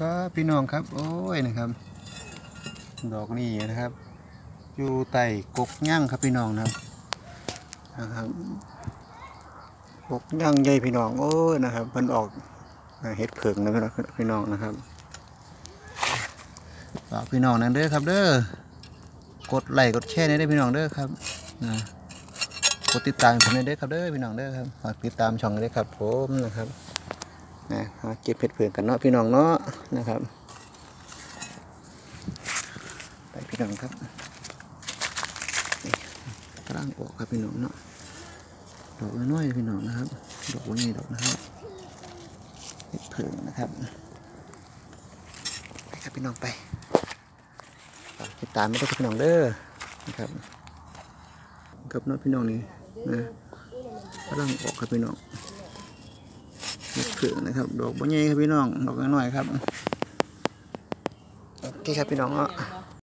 ก็พี่น้องครับ โอ้ยนะครับ ดอกนี้นะครับ อยู่ใต้กกย่างครับพี่น้องนะครับนะครับกกย่างใหญ่พี่น้องโอ้ยนะครับมันออกเห็ดเผิงนะพี่น้องพี่น้องนะครับฝากพี่น้องนั่นเด้อครับ เด้อกดไลค์กดแชร์ในเด้พี่น้องเด้อครับนะกดติดตามผมในเด้อครับเด้อพี่น้องเด้อครับฝากติดตามช่องเด้ครับผมนะครับาเก็บเห็ดเผิงกันเนาะพี่น้องเนาะนะครับ ไปพี่น้องครับนี่กำลังออกครับพี่น้องเนาะดอกน้อยๆพี่น้องนะครับ ดอกนี้ดอกนะครับเห็ดเผิงนะครับไปครับพี่น้องไปฝากติดตามไม่ได้พี่น้องเด้อนะครับกับเน้องพี่น้องนี่นะกำลังออกครับพี่น้อง เห็ดเผิงนะครับ ดอกบ่ใหญ่ครับพี่น้อง ดอกน้อยครับ โอเคครับพี่น้องเนาะ